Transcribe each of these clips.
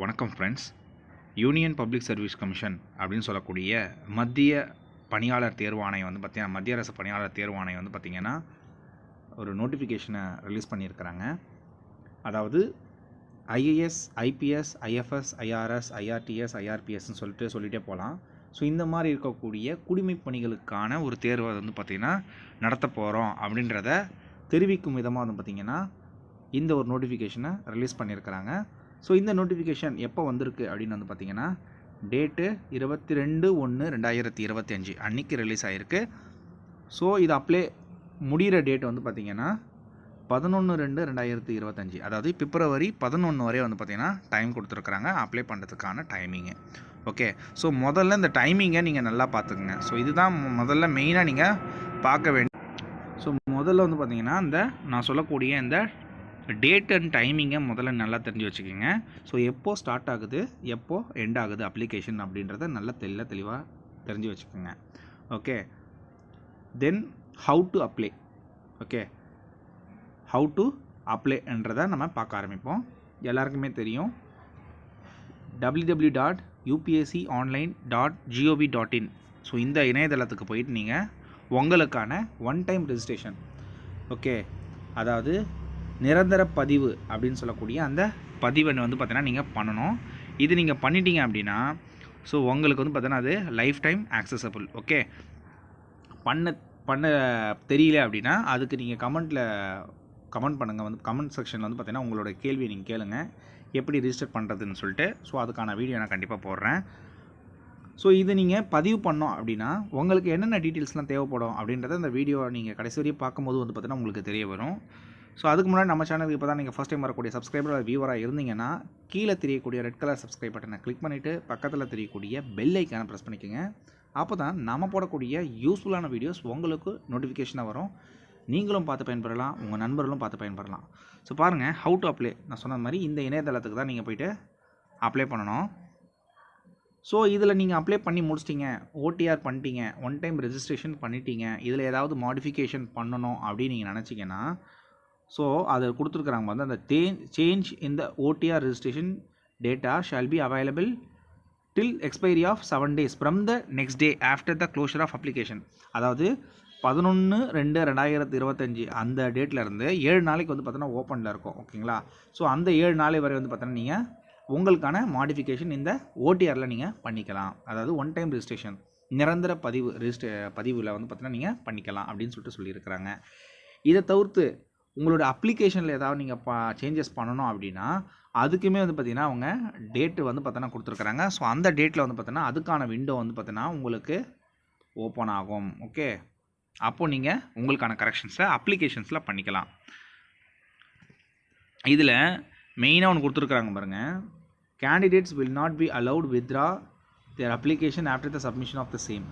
வணக்கம் friends union public service commission அப்படின்னு சொல்லக்கூடிய மத்திய பணியாளர் தேர்வாணையம் வந்து பார்த்திங்கன்னா மத்திய அரசு பணியாளர் தேர்வாணையம் வந்து பார்த்திங்கன்னா ஒரு நோட்டிஃபிகேஷனை ரிலீஸ் பண்ணியிருக்கிறாங்க. அதாவது IAS IPS IFS IRS IRTS ஐஆர்பிஎஸ்ன்னு சொல்லிட்டு சொல்லிகிட்டே போகலாம் ஸோ இந்த மாதிரி இருக்கக்கூடிய குடிமைப் பணிகளுக்கான ஒரு தேர்வை வந்து பார்த்திங்கன்னா நடத்த போகிறோம் அப்படின்றத தெரிவிக்கும் விதமாக வந்து பார்த்திங்கன்னா இந்த ஒரு நோட்டிஃபிகேஷனை ரிலீஸ் பண்ணியிருக்கிறாங்க. ஸோ இந்த நோட்டிஃபிகேஷன் எப்போ வந்திருக்கு அப்படின்னு வந்து பார்த்தீங்கன்னா டேட்டு இருபத்தி ரெண்டு ஒன்று ரெண்டாயிரத்தி இருபத்தி அஞ்சு அன்றைக்கி ரிலீஸ் ஆகிருக்கு ஸோ இது அப்ளை முடிகிற டேட் வந்து பார்த்திங்கன்னா பதினொன்று ரெண்டு ரெண்டாயிரத்தி இருபத்தஞ்சி அதாவது பிப்ரவரி பதினொன்று வரை வந்து பார்த்திங்கன்னா டைம் கொடுத்துருக்குறாங்க. அப்ளை பண்ணுறதுக்கான டைமிங்கு ஓகே ஸோ முதல்ல இந்த டைமிங்கை நீங்கள் நல்லா பார்த்துக்குங்க ஸோ இதுதான் முதல்ல மெயினாக நீங்கள் பார்க்க வேண்டிய ஸோ முதல்ல வந்து பார்த்தீங்கன்னா இந்த நான் சொல்லக்கூடிய இந்த டேட் அண்ட் டைமிங்கை முதல்ல நல்லா தெரிஞ்சு வச்சுக்கோங்க. ஸோ எப்போ ஸ்டார்ட் ஆகுது எப்போ எண்ட் ஆகுது அப்ளிகேஷன் அப்படின்றத நல்லா தெளிவாக தெளிவாக தெரிஞ்சு வச்சுக்கோங்க. Okay then how to apply okay how to அப்ளைன்றதை நம்ம பார்க்க ஆரம்பிப்போம். எல்லாருக்குமே தெரியும். WWW dot UPSC online dot GOV dot in so இந்த இணையதளத்துக்கு போயிட்டு நீங்கள் உங்களுக்கான ஒன் டைம் ரெஜிஸ்ட்ரேஷன் ஓகே அதாவது நிரந்தர பதிவு அப்படின்னு சொல்லக்கூடிய அந்த பதிவை வந்து பார்த்தீங்கன்னா நீங்கள் பண்ணணும். இது நீங்கள் பண்ணிட்டீங்க அப்படின்னா ஸோ உங்களுக்கு வந்து பார்த்தீங்கன்னா அது லைஃப் டைம் ஆக்சசபிள் ஓகே பண்ண பண்ண தெரியல அப்படின்னா அதுக்கு நீங்கள் கமெண்ட்டில் கமெண்ட் பண்ணுங்கள் வந்து கமெண்ட் செக்ஷனில் வந்து பார்த்தீங்கன்னா உங்களோட கேள்வியை நீங்கள் கேளுங்க. எப்படி ரிஜிஸ்டர் பண்ணுறதுன்னு சொல்லிட்டு ஸோ அதுக்கான வீடியோ நான் கண்டிப்பாக போடுறேன். ஸோ இது நீங்கள் பதிவு பண்ணோம் அப்படின்னா உங்களுக்கு என்னென்ன டீட்டெயில்ஸ்லாம் தேவைப்படும் அப்படின்றத அந்த வீடியோ நீங்கள் கடைசி வரையும் பார்க்கும்போது வந்து பார்த்தீங்கன்னா உங்களுக்கு தெரிய வரும். ஸோ அதுக்கு முன்னாடி நம்ம சேனலுக்கு இப்போ தான் நீங்கள் ஃபஸ்ட் டைம் வரக்கூடிய சப்ஸ்கிரைபர் வியூவராக இருந்தீங்கன்னா கீழே தெரியக்கூடிய ரெட் கலர் சப்ஸ்கிரைப் பட்டனை கிளிக் பண்ணிவிட்டு பக்கத்தில் தெரியக்கூடிய பெல் ஐக்கானை ப்ரெஸ் பண்ணிக்கோங்க. அப்போ தான் நம்ம போடக்கூடிய யூஸ்ஃபுல்லான வீடியோஸ் உங்களுக்கு நோட்டிஃபிகேஷனாக வரும். நீங்களும் பார்த்து பயன்பெறலாம் உங்கள் நண்பர்களும் பார்த்து பயன்பெறலாம். ஸோ பாருங்கள் ஹவு டு அப்ளை நான் சொன்ன மாதிரி இந்த இணையதளத்துக்கு தான் நீங்கள் போயிட்டு அப்ளை பண்ணணும். ஸோ இதில் நீங்கள் அப்ளை பண்ணி முடிச்சிட்டிங்க ஓடிஆர் பண்ணிட்டீங்க ஒன் டைம் ரெஜிஸ்ட்ரேஷன் பண்ணிட்டீங்க இதில் ஏதாவது மாடிஃபிகேஷன் பண்ணணும் அப்படின்னு நீங்கள் நினச்சிங்கன்னா ஸோ அதை கொடுத்துருக்குறாங்க வந்து அந்த தே சேஞ்ச் இந்த OTR registration data shall be available till expiry of seven days from the next day after the closure of application அதாவது பதினொன்று ரெண்டு ரெண்டாயிரத்து இருபத்தஞ்சி அந்த டேட்டில் ஏழு நாளைக்கு வந்து பார்த்தோன்னா ஓப்பனில் இருக்கும் ஓகேங்களா ஸோ அந்த ஏழு நாளை வரை வந்து பார்த்தோன்னா நீங்கள் உங்களுக்கான மாடிஃபிகேஷன் இந்த ஓடிஆரில் நீங்கள் பண்ணிக்கலாம். அதாவது ஒன் டைம் ரெஜிஸ்ட்ரேஷன் நிரந்தர பதிவு ரெஜிஸ்ட்ரே பதிவில் வந்து பார்த்தீங்கன்னா நீங்கள் பண்ணிக்கலாம் அப்படின்னு சொல்லிட்டு சொல்லியிருக்கிறாங்க. இதை தவிர்த்து உங்களோட அப்ளிகேஷனில் ஏதாவது நீங்கள் பா சேஞ்சஸ் பண்ணணும் அப்படின்னா அதுக்குமே வந்து பார்த்திங்கன்னா அவங்க டேட்டு வந்து பார்த்தோன்னா கொடுத்துருக்குறாங்க. ஸோ அந்த டேட்டில் வந்து பார்த்தோன்னா அதுக்கான விண்டோ வந்து பார்த்தோன்னா உங்களுக்கு ஓப்பன் ஆகும். ஓகே அப்போது நீங்கள் உங்களுக்கான கரெக்ஷன்ஸை அப்ளிகேஷன்ஸில் பண்ணிக்கலாம். இதில் மெயினாக ஒன்று கொடுத்துருக்குறாங்க பாருங்கள் candidates will not be allowed withdraw their application after the submission of the same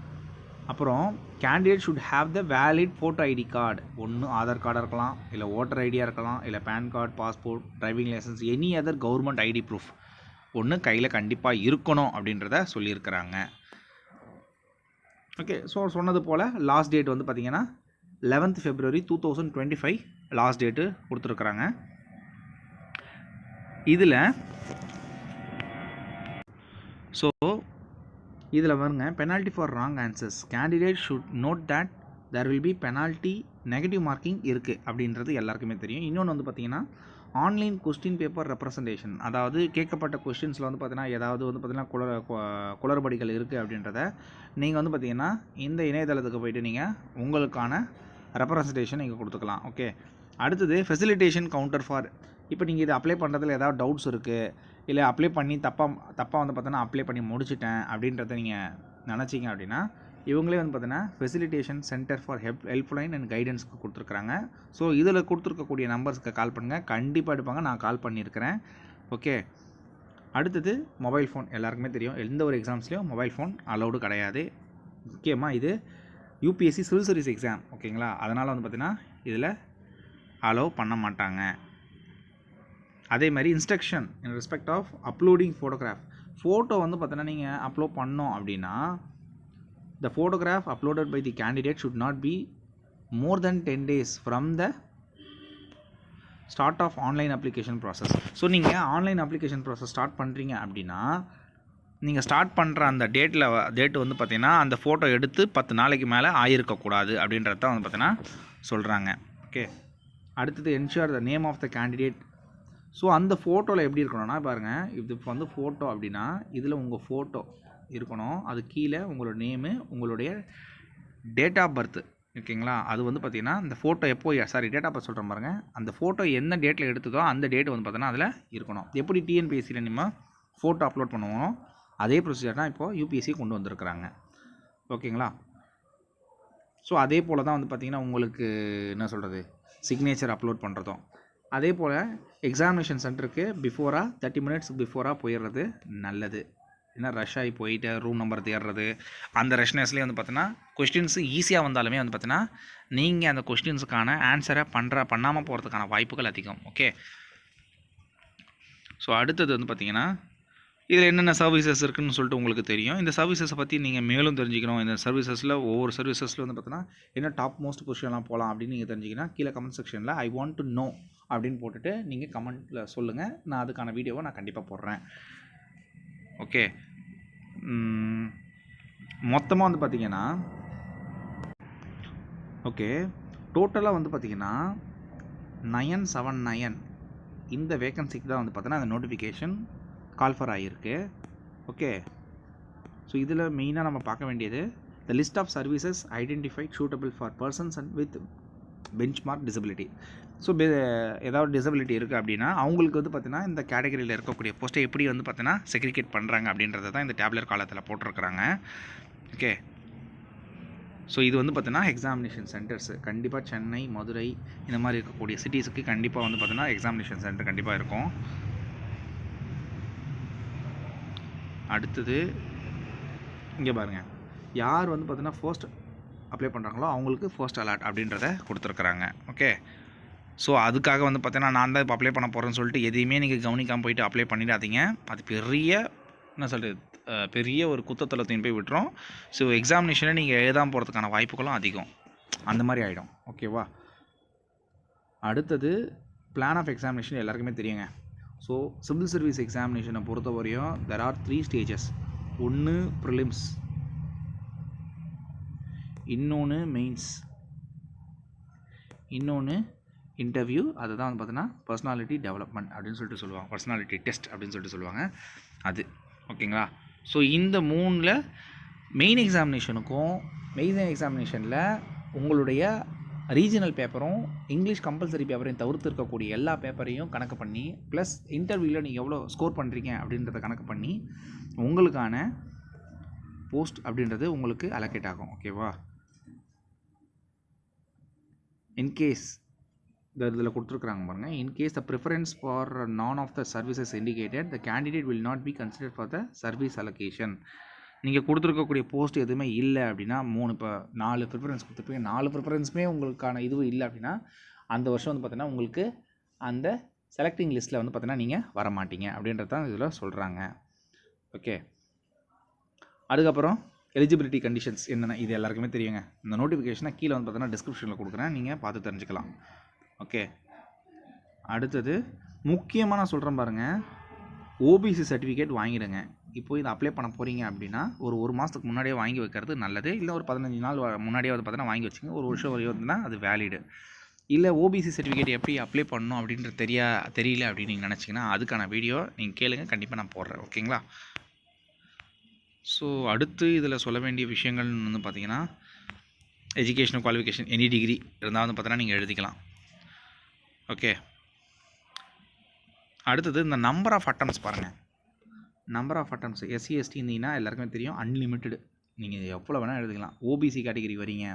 அப்புறம் candidate should have the valid photo ID card ஒன்று ஆதார் கார்டாக இருக்கலாம் இல்லை ஓட்டர் ஐடியாக இருக்கலாம் இல்லை PAN card passport driving licence any other government ID proof ஒன்று கையில் கண்டிப்பாக இருக்கணும் அப்படின்றத சொல்லியிருக்கிறாங்க. ஓகே ஸோ சொன்னது போல் லாஸ்ட் டேட் வந்து பார்த்தீங்கன்னா eleventh February two thousand twenty five last date கொடுத்துருக்குறாங்க. இதில் ஸோ இதில் வருங்க penalty for wrong answers candidate should note that there will be penalty negative marking இருக்குது அப்படின்றது எல்லாருக்குமே தெரியும். இன்னொன்று வந்து பார்த்தீங்கன்னா ஆன்லைன் கொஸ்டின் பேப்பர் ரெப்ரசன்டேஷன் அதாவது கேட்கப்பட்ட கொஸ்டின்ஸில் வந்து பார்த்தீங்கன்னா ஏதாவது வந்து பார்த்தீங்கன்னா குளற குளறுபடிகள் இருக்குது அப்படின்றத நீங்கள் வந்து பார்த்தீங்கன்னா இந்த இணையதளத்துக்கு போயிட்டு நீங்கள் உங்களுக்கான ரெப்ரசன்டேஷன் நீங்கள் கொடுத்துக்கலாம். ஓகே அடுத்தது ஃபெசிலிட்டேஷன் கவுண்டர் ஃபார் இப்போ நீங்கள் இதை அப்ளை பண்ணுறதுல ஏதாவது டவுட்ஸ் இருக்குது இல்லை அப்ளை பண்ணி தப்பாக தப்பாக வந்து பார்த்தோன்னா அப்ளை பண்ணி முடிச்சிட்டேன் அப்படின்றத நீங்கள் நினச்சிங்க அப்படின்னா இவங்களே வந்து பார்த்தீங்கன்னா facilitation centre for help helpline and கைடன்ஸ்க்கு கொடுத்துருக்குறாங்க. ஸோ இதில் கொடுத்துருக்கக்கூடிய நம்பர்ஸ்க்கு கால் பண்ணுங்கள் கண்டிப்பாக எடுப்பாங்க. நான் கால் பண்ணியிருக்கிறேன். ஓகே அடுத்தது மொபைல் ஃபோன் எல்லாருக்குமே தெரியும். எந்த ஒரு எக்ஸாம்ஸ்லேயும் மொபைல் ஃபோன் அலௌடு கிடையாது. முக்கியமாக இது யூபிஎஸ்சி சிவில் சர்வீஸ் எக்ஸாம் ஓகேங்களா அதனால் வந்து பார்த்தீங்கன்னா இதில் அலோவ் பண்ண மாட்டாங்க. அதே மாதிரி instruction in respect of uploading photograph photo வந்து பார்த்தீங்கன்னா நீங்கள் அப்லோட் பண்ணோம் அப்படின்னா the photograph uploaded by the candidate should not be more than ten days from the start of online application process so நீங்கள் ஆன்லைன் அப்ளிகேஷன் ப்ராசஸ் ஸ்டார்ட் பண்ணுறீங்க அப்படின்னா நீங்கள் start பண்ணுற அந்த டேட்டில் டேட் வந்து பார்த்தீங்கன்னா அந்த ஃபோட்டோ எடுத்து பத்து நாளைக்கு மேலே ஆயிருக்கக்கூடாது அப்படின்றத வந்து பார்த்திங்கன்னா சொல்கிறாங்க ஓகே அடுத்தது ensure the name of the candidate so அந்த ஃபோட்டோவில் எப்படி இருக்கணும்னா பாருங்கள் இது இப்போ வந்து ஃபோட்டோ அப்படின்னா இதில் உங்கள் ஃபோட்டோ இருக்கணும். அது கீழே உங்களோட நேமு உங்களுடைய டேட் ஆஃப் பர்த்து ஓகேங்களா? அது வந்து பார்த்தீங்கன்னா இந்த ஃபோட்டோ எப்போ சாரி டேட் ஆஃப் பர்த் சொல்கிறேன் பாருங்கள் அந்த ஃபோட்டோ எந்த டேட்டில் எடுத்ததோ அந்த டேட் வந்து பார்த்தோன்னா அதில் இருக்கணும். எப்படி டிஎன்பிஎஸ்சியில் நம்ம ஃபோட்டோ அப்லோட் பண்ணுவோம் அதே ப்ரொசீஜர் தான் இப்போது யூபிஎஸ்சி கொண்டு வந்திருக்கிறாங்க. ஓகேங்களா? ஸோ அதே போல் தான் வந்து பார்த்திங்கன்னா உங்களுக்கு என்ன சொல்கிறது சிக்னேச்சர் அப்லோட் பண்ணுறதும் அதே போல் எக்ஸாமினேஷன் சென்டருக்கு பிஃபோராக தேர்ட்டி மினிட்ஸ் பிஃபோராக போயிடுறது நல்லது. ஏன்னா ரஷ் ஆகி போயிட்டு ரூம் நம்பர் தேடுறது அந்த ரஷ்னஸ்லேயே வந்து பார்த்தீங்கன்னா கொஸ்டின்ஸ் ஈஸியாக வந்தாலுமே வந்து பார்த்தீங்கன்னா நீங்கள் அந்த கொஸ்டின்ஸுக்கான ஆன்சரை பண்ணுற பண்ணாமல் போகிறதுக்கான வாய்ப்புகள் அதிகம். ஓகே ஸோ அடுத்தது வந்து பார்த்தீங்கன்னா இதில் என்னென்ன சர்வீசஸ் இருக்குன்னு சொல்லிட்டு உங்களுக்கு தெரியும். இந்த சர்வீசஸை பற்றி நீங்கள் மேலும் தெரிஞ்சுக்கணும். இந்த சர்வீசஸில் ஒவ்வொரு சர்வீசஸில் வந்து பார்த்தீங்கன்னா என்ன டாப் மோஸ்ட் பொசிஷன்லாம் போகலாம் அப்படின்னு நீங்கள் தெரிஞ்சுக்கினா கீழே கமெண்ட் செக்ஷனில் ஐ வாண்ட் டு நோ அப்படின்னு போட்டுட்டு நீங்கள் கமெண்ட்டில் சொல்லுங்கள் நான் அதுக்கான வீடியோவை நான் கண்டிப்பாக போடுறேன். ஓகே. மொத்தமாக வந்து பார்த்தீங்கன்னா ஓகே. டோட்டலாக வந்து பார்த்தீங்கன்னா நயன் செவன் நயன் இந்த வேக்கன்சிக்கு தான் வந்து பார்த்தோன்னா அந்த நோட்டிஃபிகேஷன் கால்ஃபர் ஆகியிருக்கு ஓகே. ஸோ இதில் மெயினாக நம்ம பார்க்க வேண்டியது the list of services identified suitable for persons and with benchmark disability so ஏதாவது டிசபிலிட்டி இருக்குது அப்படின்னா அவங்களுக்கு வந்து பார்த்தீங்கன்னா இந்த கேட்டகரியில் இருக்கக்கூடிய போஸ்ட்டை எப்படி வந்து பார்த்தீங்கன்னா செக்ரிகேட் பண்ணுறாங்க அப்படின்றத தான் இந்த டேப்லெட் காலத்தில் போட்டிருக்கிறாங்க. ஓகே ஸோ இது வந்து பார்த்தீங்கன்னா எக்ஸாமினேஷன் சென்டர்ஸ் கண்டிப்பாக சென்னை மதுரை இந்த மாதிரி இருக்கக்கூடிய சிட்டிஸுக்கு கண்டிப்பாக வந்து பார்த்தீங்கன்னா எக்ஸாமினேஷன் சென்டர் கண்டிப்பாக இருக்கும். அடுத்தது இங்கே பாருங்கள் யார் வந்து பார்த்தீங்கன்னா ஃபர்ஸ்ட் அப்ளை பண்ணுறாங்களோ அவங்களுக்கு ஃபர்ஸ்ட் அலர்ட் அப்படின்றத கொடுத்துருக்குறாங்க. ஓகே ஸோ அதுக்காக வந்து பார்த்தீங்கன்னா நான் தான் இப்போ அப்ளை பண்ண போகிறேன்னு சொல்லிட்டு எதையுமே நீங்கள் கவனிக்காமல் போயிட்டு அப்ளை பண்ணிடாதீங்க. அது பெரிய என்ன சொல்கிறது பெரிய ஒரு குத்தத்தலத்தையும் போய் விட்டுரும். ஸோ எக்ஸாமினேஷனில் நீங்கள் எழுதாமல் போகிறதுக்கான வாய்ப்புகளும் அதிகம். அந்த மாதிரி ஆகிடும் ஓகேவா அடுத்தது பிளான் ஆஃப் எக்ஸாமினேஷன் எல்லாருக்குமே தெரியுங்க. ஸோ சிவில் சர்வீஸ் எக்ஸாமினேஷனை பொறுத்த வரையும் தெர் ஆர் த்ரீ ஸ்டேஜஸ் ஒன்று ப்ரிலிம்ஸ் இன்னொன்று மெயின்ஸ் இன்னொன்று இன்டர்வியூ அதை தான் வந்து பார்த்தீங்கன்னா பர்சனாலிட்டி டெவலப்மெண்ட் அப்படின்னு சொல்லிட்டு சொல்லுவாங்க. பர்சனாலிட்டி டெஸ்ட் அப்படின்னு சொல்லிட்டு சொல்லுவாங்க. அது. ஓகேங்களா? ஸோ இந்த மூணில் மெயின் எக்ஸாமினேஷனுக்கும் மெயின் எக்ஸாமினேஷனில் உங்களுடைய ரீஜனல் பேப்பரும் இங்கிலீஷ் கம்பல்சரி பேப்பரையும் தவிர்த்து இருக்கக்கூடிய எல்லா பேப்பரையும் கணக்கு பண்ணி ப்ளஸ் இன்டர்வியூவில் நீங்கள் எவ்வளோ ஸ்கோர் பண்ணுறீங்க அப்படின்றத கணக்கு பண்ணி உங்களுக்கான போஸ்ட் அப்படின்றது உங்களுக்கு அலோகேட் ஆகும். ஓகேவா இன்கேஸ் த இதில் கொடுத்துருக்குறாங்க பாருங்கள் in case the preference for none of the services indicated the candidate will not be consider for the service allocation நீங்கள் கொடுத்துருக்கக்கூடிய போஸ்ட் எதுவுமே இல்லை அப்படின்னா மூணு இப்போ நாலு ப்ரிஃபரன்ஸ் கொடுத்துருப்பீங்க. நாலு ப்ரிஃபரன்ஸுமே உங்களுக்கான இதுவும் இல்லை அப்படின்னா அந்த வருஷம் வந்து பார்த்தீங்கன்னா உங்களுக்கு அந்த செலக்டிங் லிஸ்ட்டில் வந்து பார்த்தீங்கன்னா நீங்கள் வர மாட்டீங்க அப்படின்றது தான் இதில் சொல்கிறாங்க ஓகே அதுக்கப்புறம் எலிஜிபிலிட்டி கண்டிஷன்ஸ் என்னென்ன இது எல்லாருக்குமே தெரியுங்க. இந்த நோட்டிஃபிகேஷனை கீழே வந்து பார்த்தீங்கன்னா டிஸ்கிரிப்ஷனில் கொடுக்குறேன். நீங்கள் பார்த்து தெரிஞ்சுக்கலாம். ஓகே அடுத்தது முக்கியமாக நான் சொல்கிறேன் பாருங்கள் ஓபிசி சர்டிஃபிகேட் வாங்கிடுங்க. இப்போ இதை அப்ளை பண்ண போகிறீங்க அப்படின்னா ஒரு ஒரு மாதத்துக்கு முன்னாடியே வாங்கி வைக்கிறது நல்லது. இல்லை ஒரு பதினஞ்சு நாள் முன்னாடியே வந்து பார்த்தீங்கன்னா வாங்கி வச்சுங்க ஒரு வருஷம் வரையும் வந்துன்னா அது வேலிடு இல்லை ஓபிசி சர்டிஃபிகேட் எப்படி அப்ளை பண்ணணும் அப்படின்றது தெரியா தெரியல அப்படின்னு நீங்கள் நினச்சிங்கன்னா அதுக்கான வீடியோ நீங்கள் கேளுங்க. கண்டிப்பாக நான் போடுறேன். ஓகேங்களா ஸோ அடுத்து இதில் சொல்ல வேண்டிய விஷயங்கள் வந்து பார்த்தீங்கன்னா எஜுகேஷனல் குவாலிஃபிகேஷன் எனி டிகிரி இருந்தால் வந்து பார்த்தீங்கன்னா நீங்கள் எழுதிக்கலாம். ஓகே அடுத்தது இந்த நம்பர் ஆஃப் அட்டம்ஸ் பாருங்கள் number of attempts SC ST இருந்தீங்கன்னா எல்லாருக்குமே தெரியும். அன்லிமிட்டெடு நீங்கள் எவ்வளோ வேணால் எழுதிக்கலாம். ஓபிசி கேட்டகரி வரீங்க.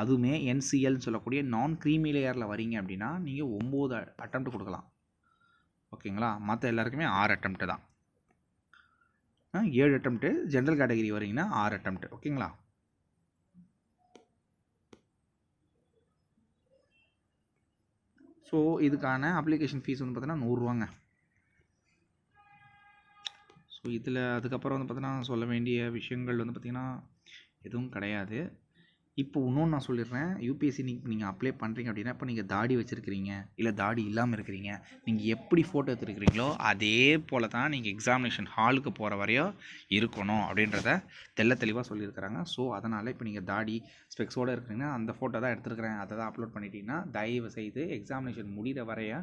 அதுவுமே என்சிஎல்னு சொல்லக்கூடிய நான் க்ரீமி லேயரில் வரீங்க அப்படின்னா நீங்கள் ஒம்பது அட்டம்ப்ட் கொடுக்கலாம். ஓகேங்களா மற்ற எல்லாருக்குமே ஆறு அட்டம்ப்ட் தான். ஏழு அட்டம்ப்ட்டு ஜென்ரல் கேட்டகரி வரீங்கன்னா ஆறு அட்டம்ப்ட் ஓகேங்களா? ஸோ இதுக்கான அப்ளிகேஷன் ஃபீஸ் வந்து பார்த்தீங்கன்னா நூறுரூவாங்க ஸோ இதில் அதுக்கப்புறம் வந்து பார்த்தீங்கன்னா சொல்ல வேண்டிய விஷயங்கள் வந்து பார்த்திங்கன்னா எதுவும் கிடையாது. இப்போ இன்னொன்று நான் சொல்லிடுறேன். யூபிஎஸ்சி நீங்கள் நீங்கள் அப்ளை பண்ணுறீங்க அப்படின்னா இப்போ நீங்கள் தாடி வச்சுருக்கிறீங்க. இல்லை தாடி இல்லாமல் இருக்கிறீங்க. நீங்கள் எப்படி ஃபோட்டோ எடுத்துருக்கிறீங்களோ அதே போல் தான் நீங்கள் எக்ஸாமினேஷன் ஹாலுக்கு போகிற வரையும் இருக்கணும் அப்படின்றத தெள்ள தெளிவாக சொல்லியிருக்கிறாங்க. ஸோ அதனால் இப்போ நீங்கள் தாடி ஸ்பெக்ஸோடு இருக்கிறீங்கன்னா அந்த ஃபோட்டோ தான் எடுத்துருக்கிறேன். அதை தான் அப்லோட் பண்ணிட்டீங்கன்னா தயவு செய்து எக்ஸாமினேஷன் முடிகிற வரைய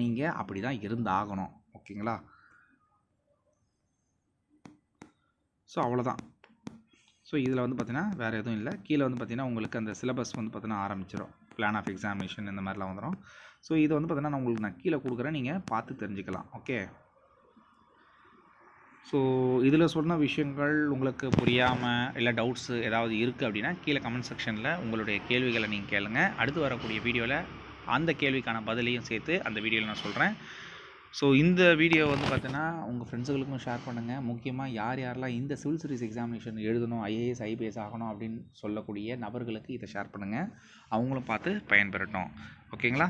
நீங்கள் அப்படி தான் இருந்தாகணும். ஓகேங்களா? ஸோ அவ்வளோதான் ஸோ இதில் வந்து பார்த்தீங்கன்னா வேறு எதுவும் இல்லை. கீழே வந்து பார்த்தீங்கன்னா உங்களுக்கு அந்த சிலபஸ் வந்து பார்த்தீங்கன்னா ஆரம்பிச்சிடும் பிளான் ஆஃப் எக்ஸாமினேஷன் இந்த மாதிரிலாம் வந்துடும் ஸோ இது வந்து பார்த்தீங்கன்னா நான் உங்களுக்கு நான் கீழே கொடுக்குறேன். நீங்கள் பார்த்து தெரிஞ்சுக்கலாம். ஓகே ஸோ இதில் சொன்ன விஷயங்கள் உங்களுக்கு புரியாமல் இல்லை டவுட்ஸு ஏதாவது இருக்குது அப்படின்னா கீழே கமெண்ட் செக்ஷனில் உங்களுடைய கேள்விகளை நீங்கள் கேளுங்கள் அடுத்து வரக்கூடிய வீடியோவில் அந்த கேள்விக்கான பதிலையும் சேர்த்து அந்த வீடியோவில் நான் சொல்கிறேன் ஸோ இந்த வீடியோ வந்து பார்த்தீங்கன்னா உங்கள் ஃப்ரெண்ட்ஸுகளுக்கும் ஷேர் பண்ணுங்கள் முக்கியமாக யார் யாரெல்லாம் இந்த சிவில் சர்வீஸ் எக்ஸாமினேஷன் எழுதணும் ஐஏஎஸ் ஐபிஎஸ் ஆகணும் அப்படின்னு சொல்லக்கூடிய நபர்களுக்கு இதை ஷேர் பண்ணுங்கள் அவங்களும் பார்த்து பயன்பெறட்டும். ஓகேங்களா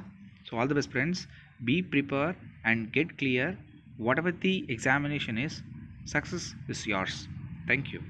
so all the best friends be prepare and get clear whatever the examination is success is yours thank you